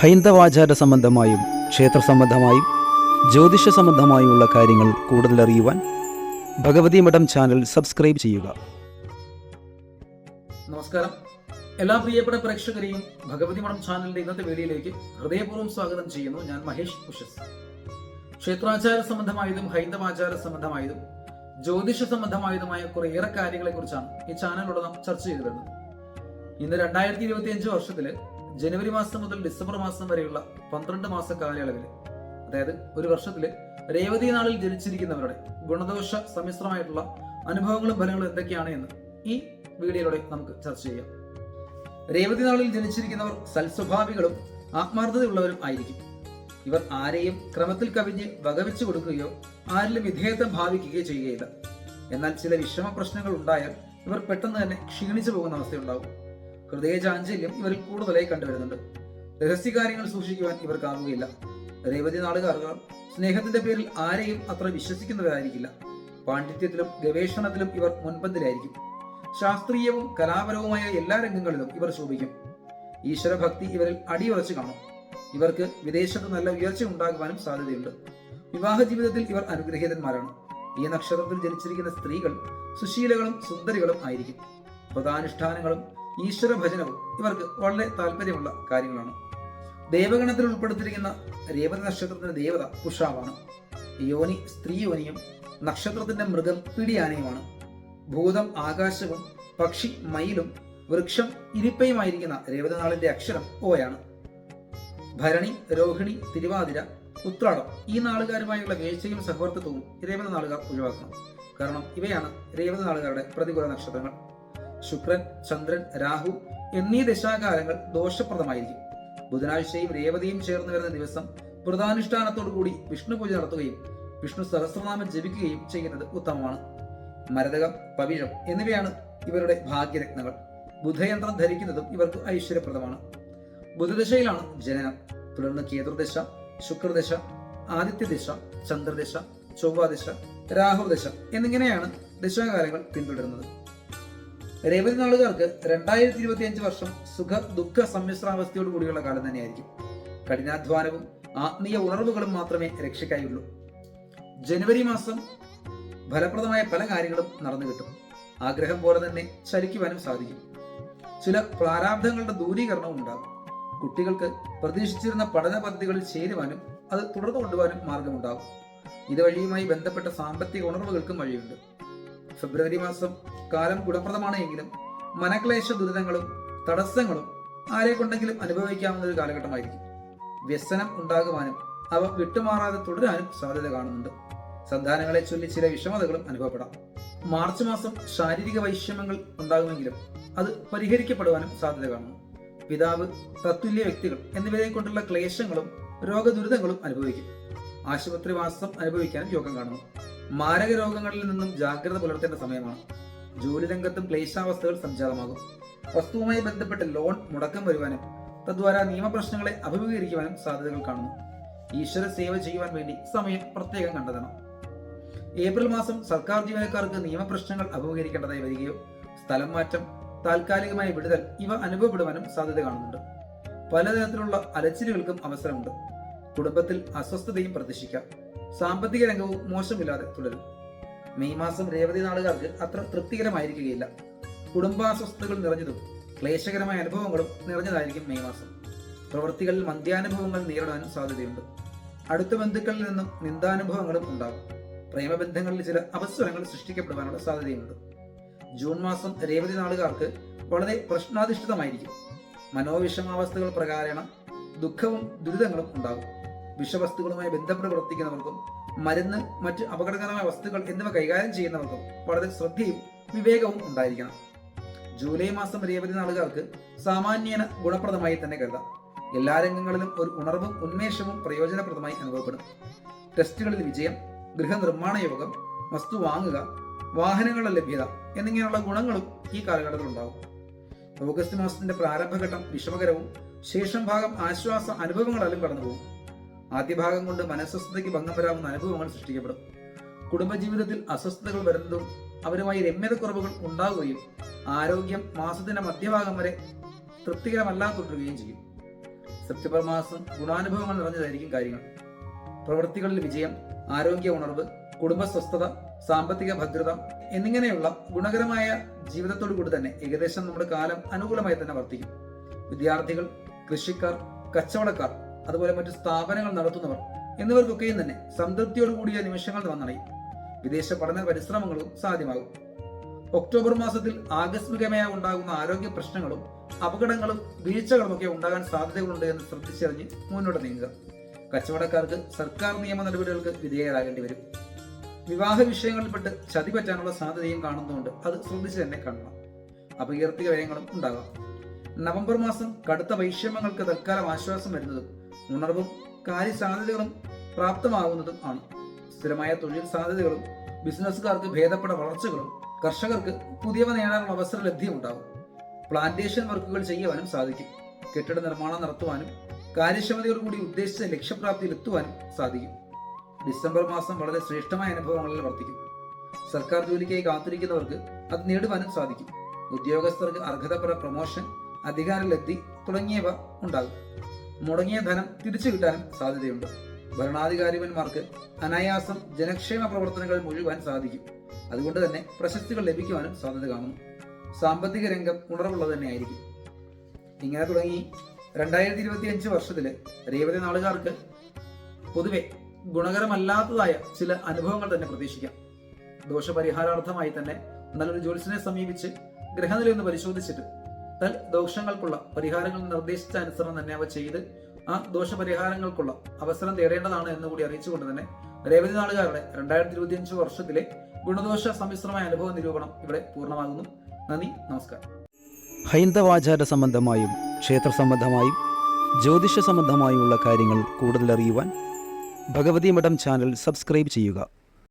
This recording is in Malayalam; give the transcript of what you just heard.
ഹൈന്ദവാചാര സംബന്ധമായും ക്ഷേത്ര സംബന്ധമായും ജ്യോതിഷ സംബന്ധമായുമുള്ള കാര്യങ്ങൾ കൂടുതൽ അറിയുവാൻ ഭഗവതി മഠം ചാനൽ സബ്സ്ക്രൈബ് ചെയ്യുക. നമസ്കാരം. എല്ലാ പ്രിയപ്പെട്ട പ്രേക്ഷകരെയും ഭഗവതി മഠം ചാനലിന്റെ ഇന്നത്തെ വീഡിയോയിലേക്ക് ഹൃദയപൂർവം സ്വാഗതം ചെയ്യുന്നു ഞാൻ മഹേഷ് ഉഷസ്. ക്ഷേത്രാചാര സംബന്ധമായതും ഹൈന്ദവാചാര സംബന്ധമായതും ജ്യോതിഷ സംബന്ധമായതുമായ കുറേയേറെ കാര്യങ്ങളെ കുറിച്ചാണ് ഈ ചാനലിലൂടെ നാം ചർച്ച ചെയ്തു വരുന്നത് ഇന്ന് രണ്ടായിരത്തി ഇരുപത്തി അഞ്ച് വർഷത്തിൽ ജനുവരി മാസം മുതൽ ഡിസംബർ മാസം വരെയുള്ള പന്ത്രണ്ട് മാസ കാലയളവിൽ അതായത് ഒരു വർഷത്തിൽ രേവതി നാളിൽ ജനിച്ചിരിക്കുന്നവരുടെ ഗുണദോഷ സമ്മിശ്രമായിട്ടുള്ള അനുഭവങ്ങളും ഫലങ്ങളും എന്തൊക്കെയാണ് എന്ന് ഈ വീഡിയോയിലൂടെ നമുക്ക് ചർച്ച ചെയ്യാം. രേവതി നാളിൽ ജനിച്ചിരിക്കുന്നവർ സൽസ്വഭാവികളും ആത്മാർത്ഥതയുള്ളവരും ആയിരിക്കും. ഇവർ ആരെയും ക്രമത്തിൽ കവിഞ്ഞ് വകവെച്ചു കൊടുക്കുകയോ ആരിലും വിധേയത്വം ഭാവിക്കുകയോ ചെയ്യുകയില്ല. എന്നാൽ ചില വിഷമ പ്രശ്നങ്ങൾ ഉണ്ടായാൽ ഇവർ പെട്ടെന്ന് തന്നെ ക്ഷീണിച്ചു പോകുന്ന അവസ്ഥയുണ്ടാകും ഹൃദയ ഇവർ കൂടുതലായി കണ്ടുവരുന്നുണ്ട്. രഹസ്യകാര്യങ്ങൾ സൂക്ഷിക്കുവാൻ ഇവർക്കാവുകയില്ല രേവതി നാടുകാർക്ക് സ്നേഹത്തിന്റെ പേരിൽ ആരെയും അത്ര വിശ്വസിക്കുന്നവരായിരിക്കില്ല. പാണ്ഡിത്യത്തിലും ഗവേഷണത്തിലും ഇവർ മുൻപന്തിലായിരിക്കും. ശാസ്ത്രീയവും കലാപരവുമായ എല്ലാ രംഗങ്ങളിലും ഇവർ ശോഭിക്കും. ഈശ്വരഭക്തി ഇവരിൽ അടിയുറച്ചു കാണും. ഇവർക്ക് വിദേശത്ത് നല്ല ഉയർച്ച ഉണ്ടാകുവാനും സാധ്യതയുണ്ട്. വിവാഹ ജീവിതത്തിൽ ഇവർ അനുഗ്രഹീതന്മാരാണ്. ഈ നക്ഷത്രത്തിൽ ജനിച്ചിരിക്കുന്ന സ്ത്രീകൾ സുശീലകളും സുന്ദരികളും ആയിരിക്കും. വ്രതാനുഷ്ഠാനങ്ങളും ഈശ്വര ഭജനവും ഇവർക്ക് വളരെ താല്പര്യമുള്ള കാര്യങ്ങളാണ്. ദേവഗണത്തിൽ ഉൾപ്പെടുത്തിയിരിക്കുന്ന രേവതി നക്ഷത്രത്തിന്റെ ദേവത കുഷാവാണ് യോനി സ്ത്രീ യോനിയും നക്ഷത്രത്തിന്റെ മൃഗം പിടിയാനയുമാണ്. ഭൂതം ആകാശവും പക്ഷി മയിലും വൃക്ഷം ഇരിപ്പയുമായിരിക്കുന്ന രേവതനാളിന്റെ അക്ഷരം ഓയാണ്. ഭരണി രോഹിണി തിരുവാതിര ഉത്രാടം ഈ നാളുകാരുമായുള്ള വീഴ്ചയും സഹവർത്തത്വവും രേവത നാളുകാർ ഒഴിവാക്കണം. കാരണം ഇവയാണ് രേവത നാളുകാരുടെ പ്രതികൂല നക്ഷത്രങ്ങൾ. ശുക്രൻ ചന്ദ്രൻ രാഹു എന്നീ ദശാകാലങ്ങൾ ദോഷപ്രദമായിരിക്കും. ബുധനാഴ്ചയും രേവതിയും ചേർന്ന് വരുന്ന ദിവസം വ്രതാനുഷ്ഠാനത്തോടു കൂടി വിഷ്ണു പൂജ നടത്തുകയും വിഷ്ണു സഹസ്രനാമം ജപിക്കുകയും ചെയ്യുന്നത് ഉത്തമമാണ്. മരതകം പവിഴം എന്നിവയാണ് ഇവരുടെ ഭാഗ്യരത്നങ്ങൾ. ബുധയന്ത്രം ധരിക്കുന്നതും ഇവർക്ക് ഐശ്വര്യപ്രദമാണ്. ബുധദശയിലാണ് ജനനം. തുടർന്ന് കേതുർദശ ശുക്രദശ ആദിത്യദശ ചന്ദ്രദശ ചൊവ്വാദശ രാഹുദശ എന്നിങ്ങനെയാണ് ദശാകാലങ്ങൾ പിന്തുടരുന്നത്. രേവതി നാളുകാർക്ക് രണ്ടായിരത്തി ഇരുപത്തി അഞ്ച് വർഷം സുഖ ദുഃഖ സമ്മിശ്രാവസ്ഥയോട് കൂടിയുള്ള കാലം തന്നെയായിരിക്കും. കഠിനാധ്വാനവും ആത്മീയ ഉണർവുകളും മാത്രമേ രക്ഷയ്ക്കായുള്ളൂ. ജനുവരി മാസം ഫലപ്രദമായ പല കാര്യങ്ങളും നടന്നു കിട്ടും. ആഗ്രഹം പോലെ തന്നെ ചലിക്കുവാനും സാധിക്കും. ചില പ്രാരാബ്ധങ്ങളുടെ ദൂരീകരണവും ഉണ്ടാകും. കുട്ടികൾക്ക് പ്രതീക്ഷിച്ചിരുന്ന പഠന പദ്ധതികളിൽ ചേരുവാനും അത് തുടർന്നു കൊണ്ടുപോകാനും മാർഗമുണ്ടാകും. ഇതുവഴിയുമായി ബന്ധപ്പെട്ട സാമ്പത്തിക ഉണർവുകൾക്കും വഴിയുണ്ട്. ഫെബ്രുവരി മാസം കാലം ഗുണപ്രദമാണ് എങ്കിലും മനക്ലേശ ദുരിതങ്ങളും തടസ്സങ്ങളും ആരെ കൊണ്ടെങ്കിലും അനുഭവിക്കാവുന്ന ഒരു കാലഘട്ടമായിരിക്കും. വ്യസനം ഉണ്ടാകുവാനും അവ വിട്ടുമാറാതെ തുടരാനും സാധ്യത കാണുന്നുണ്ട്. സന്താനങ്ങളെ ചൊല്ലി ചില വിഷമതകളും അനുഭവപ്പെടാം. മാർച്ച് മാസം ശാരീരിക വൈഷമ്യങ്ങൾ ഉണ്ടാകുമെങ്കിലും അത് പരിഹരിക്കപ്പെടുവാനും സാധ്യത കാണുന്നു. പിതാവ് തത്തുല്യ വ്യക്തികൾ എന്നിവരെ കൊണ്ടുള്ള ക്ലേശങ്ങളും രോഗദുരിതങ്ങളും അനുഭവിക്കും. ആശുപത്രിവാസം അനുഭവിക്കാൻ യോഗം കാണുന്നു. മാരക രോഗങ്ങളിൽ നിന്നും ജാഗ്രത പുലർത്തേണ്ട സമയമാണ്. ജോലി രംഗത്തും ക്ലേശാവസ്ഥകൾ സംജാതമാകും. വസ്തുവുമായി ബന്ധപ്പെട്ട് ലോൺ മുടക്കം വരുവാനും തദ്വാര നിയമപ്രശ്നങ്ങളെ അഭിമുഖീകരിക്കുവാനും സാധ്യതകൾ കാണുന്നു. ഈശ്വര സേവ ചെയ്യുവാൻ വേണ്ടി സമയം പ്രത്യേകം കണ്ടെത്തണം. ഏപ്രിൽ മാസം സർക്കാർ ജീവനക്കാർക്ക് നിയമപ്രശ്നങ്ങൾ അഭിമുഖീകരിക്കേണ്ടതായി വരികയോ സ്ഥലം മാറ്റം താൽക്കാലികമായ വിടുതൽ ഇവ അനുഭവപ്പെടുവാനും സാധ്യത കാണുന്നുണ്ട്. പലതരത്തിലുള്ള അലച്ചിലുകൾക്കും അവസരമുണ്ട്. കുടുംബത്തിൽ അസ്വസ്ഥതയും പ്രതീക്ഷിക്കാം. സാമ്പത്തിക രംഗവും മോശമില്ലാതെ തുടരും. മെയ് മാസം രേവതി നാളുകാർക്ക് അത്ര തൃപ്തികരമായിരിക്കുകയില്ല. കുടുംബാസ്വസ്ഥതകൾ നിറഞ്ഞതും ക്ലേശകരമായ അനുഭവങ്ങളും നിറഞ്ഞതായിരിക്കും മെയ് മാസം. പ്രവൃത്തികളിൽ മന്ദ്യാനുഭവങ്ങൾ നേരിടാനും സാധ്യതയുണ്ട്. അടുത്ത ബന്ധുക്കളിൽ നിന്നും നിന്ദാനുഭവങ്ങളും ഉണ്ടാകും. പ്രേമബന്ധങ്ങളിൽ ചില അവസരങ്ങൾ സൃഷ്ടിക്കപ്പെടുവാനുള്ള സാധ്യതയുണ്ട്. ജൂൺ മാസം രേവതി നാളുകാർക്ക് വളരെ പ്രശ്നാധിഷ്ഠിതമായിരിക്കും. മനോവിഷമാവസ്ഥകൾ പ്രകാരേണ ദുഃഖവും ദുരിതങ്ങളും ഉണ്ടാകും. വിഷവസ്തുക്കളുമായി ബന്ധപ്പെട്ട് പ്രവർത്തിക്കുന്നവർക്കും മരുന്ന് മറ്റ് അപകടകരമായ വസ്തുക്കൾ എന്നിവ കൈകാര്യം ചെയ്യുന്നവർക്കും വളരെ ശ്രദ്ധയും വിവേകവും ഉണ്ടായിരിക്കണം. ജൂലൈ മാസം രേവതി നാളുകാർക്ക് സാമാന്യേന ഗുണപ്രദമായി തന്നെ കരുതാം. എല്ലാ രംഗങ്ങളിലും ഒരു ഉണർവും ഉന്മേഷവും പ്രയോജനപ്രദമായി അനുഭവപ്പെടും. ടെസ്റ്റുകളിൽ വിജയം ഗൃഹനിർമ്മാണ യോഗം വസ്തു വാങ്ങുക വാഹനങ്ങളുടെ ലഭ്യത എന്നിങ്ങനെയുള്ള ഗുണങ്ങളും ഈ കാലഘട്ടത്തിൽ ഉണ്ടാകും ഓഗസ്റ്റ് മാസത്തിന്റെ പ്രാരംഭഘട്ടം വിഷമകരവും ശേഷം ഭാഗം ആശ്വാസ അനുഭവങ്ങളാലും കടന്നുപോകും. ആദ്യ ഭാഗം കൊണ്ട് മനസ്വസ്ഥതയ്ക്ക് ഭംഗം വരാവുന്ന അനുഭവങ്ങൾ സൃഷ്ടിക്കപ്പെടും. കുടുംബജീവിതത്തിൽ അസ്വസ്ഥതകൾ വരുന്നതും അവരുമായി രമ്യതക്കുറവുകൾ ഉണ്ടാവുകയും ആരോഗ്യം മാസത്തിന്റെ മധ്യഭാഗം വരെ തൃപ്തികരമല്ലാതെ തുടരുകയും ചെയ്യും. സെപ്റ്റംബർ മാസം ഗുണാനുഭവങ്ങൾ നിറഞ്ഞതായിരിക്കും കാര്യങ്ങൾ. പ്രവൃത്തികളിൽ വിജയം ആരോഗ്യ ഉണർവ് കുടുംബസ്വസ്ഥത സാമ്പത്തിക ഭദ്രത എന്നിങ്ങനെയുള്ള ഗുണകരമായ ജീവിതത്തോടു കൂടി തന്നെ ഏകദേശം നമ്മുടെ കാലം അനുകൂലമായി തന്നെ വർത്തിക്കും. വിദ്യാർത്ഥികൾ കൃഷിക്കാർ കച്ചവടക്കാർ അതുപോലെ മറ്റു സ്ഥാപനങ്ങൾ നടത്തുന്നവർ എന്നിവർക്കൊക്കെയും തന്നെ സംതൃപ്തിയോട് കൂടിയ നിമിഷങ്ങൾ വന്നണയും വിദേശ പഠന പരിശ്രമങ്ങളും സാധ്യമാകും. ഒക്ടോബർ മാസത്തിൽ ആകസ്മികമായി ഉണ്ടാകുന്ന ആരോഗ്യ പ്രശ്നങ്ങളും അപകടങ്ങളും വീഴ്ചകളും ഒക്കെ ഉണ്ടാകാൻ സാധ്യതകളുണ്ട് എന്ന് ശ്രദ്ധിച്ചറിഞ്ഞ് മുന്നോട്ട് നീങ്ങുക. കച്ചവടക്കാർക്ക് സർക്കാർ നിയമ നടപടികൾക്ക് വിധേയരാകേണ്ടി വരും. വിവാഹ വിഷയങ്ങളിൽപ്പെട്ട് ചതി പറ്റാനുള്ള സാധ്യതയും കാണുന്നതുകൊണ്ട് അത് ശ്രദ്ധിച്ച് തന്നെ കാണണം. അപകീർത്തിക വ്യയങ്ങളും ഉണ്ടാകാം. നവംബർ മാസം കടുത്ത വൈഷമ്യങ്ങൾക്ക് തൽക്കാലം ആശ്വാസം വരുന്നതും ഉണർവും കാര്യസാധ്യതകളും പ്രാപ്തമാകുന്നതും ആണ്. സ്ഥിരമായ തൊഴിൽ സാധ്യതകളും ബിസിനസ്സുകാർക്ക് ഭേദപ്പെട്ട വളർച്ചകളും കർഷകർക്ക് പുതിയവ നേടാനുള്ള അവസര ലഭ്യമുണ്ടാകും. പ്ലാന്റേഷൻ വർക്കുകൾ ചെയ്യുവാനും സാധിക്കും. കെട്ടിട നിർമ്മാണം നടത്തുവാനും കാര്യക്ഷമതയോടുകൂടി ഉദ്ദേശിച്ച ലക്ഷ്യപ്രാപ്തിയിൽ എത്തുവാനും സാധിക്കും. ഡിസംബർ മാസം വളരെ ശ്രേഷ്ഠമായ അനുഭവങ്ങളിൽ വർദ്ധിക്കും സർക്കാർ ജോലിക്കായി കാത്തിരിക്കുന്നവർക്ക് അത് നേടുവാനും സാധിക്കും. ഉദ്യോഗസ്ഥർക്ക് അർഹതപ്പെട്ട പ്രൊമോഷൻ അധികാരലബ്ധി തുടങ്ങിയവ ഉണ്ടാകും. മുടങ്ങിയ ധനം തിരിച്ചു കിട്ടാനും സാധ്യതയുണ്ട്. ഭരണാധികാരിമാർക്ക് അനായാസം ജനക്ഷേമ പ്രവർത്തനങ്ങൾ മുഴുവാൻ സാധിക്കും. അതുകൊണ്ട് തന്നെ പ്രശസ്തികൾ ലഭിക്കുവാനും സാധ്യത കാണുന്നു. സാമ്പത്തിക രംഗം ഉണർവുള്ളത് തന്നെയായിരിക്കും. ഇങ്ങനെ തുടങ്ങി രണ്ടായിരത്തി ഇരുപത്തി അഞ്ച് വർഷത്തിൽ രേവതി നാളുകാർക്ക് പൊതുവെ ഗുണകരമല്ലാത്തതായ ചില അനുഭവങ്ങൾ തന്നെ പ്രതീക്ഷിക്കാം. ദോഷപരിഹാരാർത്ഥമായി തന്നെ നല്ലൊരു ജ്യോത്സ്യനെ സമീപിച്ച് ഗ്രഹനില ഒന്ന് പരിശോധിച്ചിട്ട് തൽ ദോഷങ്ങൾക്കുള്ള പരിഹാരങ്ങൾ നിർദ്ദേശിച്ച അനുസരണം തന്നെ അവ ചെയ്ത് ആ ദോഷപരിഹാരങ്ങൾക്കുള്ള അവസരം തേടേണ്ടതാണ് എന്ന് കൂടി അറിയിച്ചുകൊണ്ട് തന്നെ രേവതി നാളുകാരുടെ രണ്ടായിരത്തി ഇരുപത്തി അഞ്ച് വർഷത്തിലെ ഗുണദോഷ സമ്മിശ്രമായ അനുഭവ നിരൂപണം ഇവിടെ പൂർണമാകുന്നു. നന്ദി നമസ്കാരം. ഹൈന്ദവാചാര സംബന്ധമായും ക്ഷേത്ര സംബന്ധമായും ജ്യോതിഷ സംബന്ധമായുമുള്ള കാര്യങ്ങൾ കൂടുതൽ അറിയുവാൻ ഭഗവതി മഠം ചാനൽ സബ്സ്ക്രൈബ് ചെയ്യുക.